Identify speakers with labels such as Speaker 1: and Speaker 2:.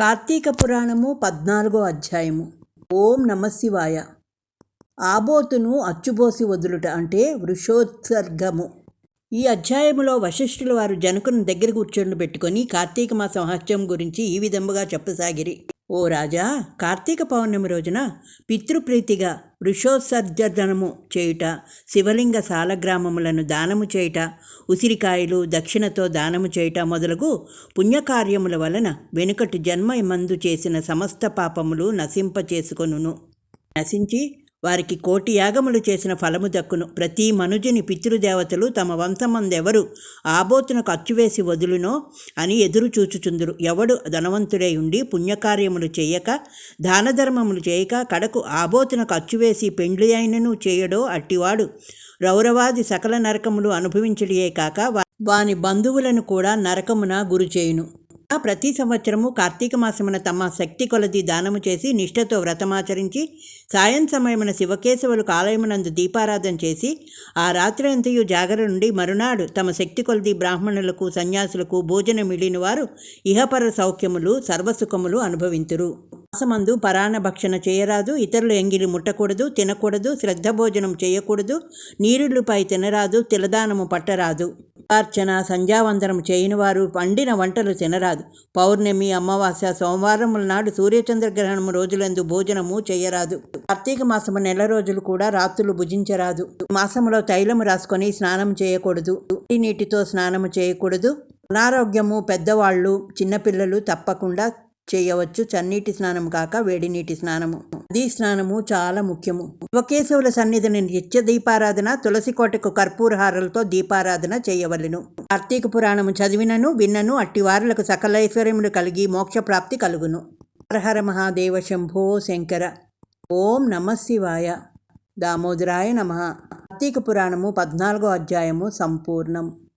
Speaker 1: కార్తీక పురాణము పద్నాలుగో అధ్యాయము. ఓం నమశివాయ ఆబోతును అచ్చుబోసి వదులుట అంటే వృషోత్సర్గము. ఈ అధ్యాయములో వశిష్ఠుల వారు జనకుని దగ్గర కూర్చొని పెట్టుకొని కార్తీక మాసం హత్యం గురించి ఈ విధముగా చెప్పసాగిరి. ఓ రాజా కార్తీక పౌర్ణమి రోజున పితృప్రీతిగా వృషోత్సర్జనము చేయుట శివలింగ సాలగ్రామములను దానము చేయుట ఉసిరికాయలు దక్షిణతో దానము చేయుట మొదలగు పుణ్యకార్యముల వలన వెనుకటి జన్మ మందు చేసిన సమస్త పాపములు నశింపచేసుకొనును. నశించి వారికి కోటి యాగములు చేసిన ఫలము దక్కును. ప్రతి మనుజుని పితృదేవతలు తమ వంశమందెవరు? ఆబోతునకు అచ్చువేసి వదులునో? అని ఎదురు చూచుచుందురు. ఎవడు ధనవంతుడై ఉండి పుణ్యకార్యములు చేయక దానధర్మములు చేయక కడకు ఆబోతునకు అచ్చువేసి పెండ్లి అయినను చేయడో అట్టివాడు. రౌరవాది సకల నరకములు అనుభవించడియే కాక వాని బంధువులను కూడా నరకమున గురి చేయును. ప్రతి సంవత్సరము కార్తీక మాసమున తమ శక్తి కొలది దానము చేసి నిష్ఠతో వ్రతమాచరించి సాయం సమయమున శివకేశవులకు ఆలయమునందు దీపారాధన చేసి ఆ రాత్రి అంతయు జాగర నుండి మరునాడు తమ శక్తి కొలది బ్రాహ్మణులకు సన్యాసులకు భోజనం మిగిలిన వారు ఇహపర సౌఖ్యములు సర్వసుఖములు అనుభవింతురు. మాసమందు పరాణ భక్షణ చేయరాదు ఇతరులు ఎంగిలి ముట్టకూడదు తినకూడదు శ్రద్ధ భోజనం చేయకూడదు నీరులపై తినరాదు తిలదానము పట్టరాదు. అర్చన సంధ్యావందనం చేయని వారు పండిన వంటలు తినరాదు. పౌర్ణమి అమావాస్య సోమవారముల నాడు సూర్యచంద్రగ్రహణము రోజులందు భోజనము చేయరాదు. కార్తీక మాసము నెల రోజులు కూడా రాత్రులు భుజించరాదు. మాసములో తైలము రాసుకొని స్నానం చేయకూడదు. నీటితో స్నానము చేయకూడదు. అనారోగ్యము పెద్దవాళ్ళు చిన్నపిల్లలు తప్పకుండా చేయవచ్చు. చన్నీటి స్నానం కాక వేడి నీటి స్నానము. నదీ స్నానము చాలా ముఖ్యము. శివకేశవుల సన్నిధిని నిత్య దీపారాధన తులసి కోటకు కర్పూరహారలతో దీపారాధన చేయవలెను. కార్తీక పురాణము చదివినను విన్నను అట్టివారులకు సకలైశ్వర్యములు కలిగి మోక్షప్రాప్తి కలుగును. హరహర మహాదేవ శంభో శంకర. ఓం నమ శివాయ. దామోదరాయ నమ. కార్తీక పురాణము పద్నాలుగో అధ్యాయము సంపూర్ణం.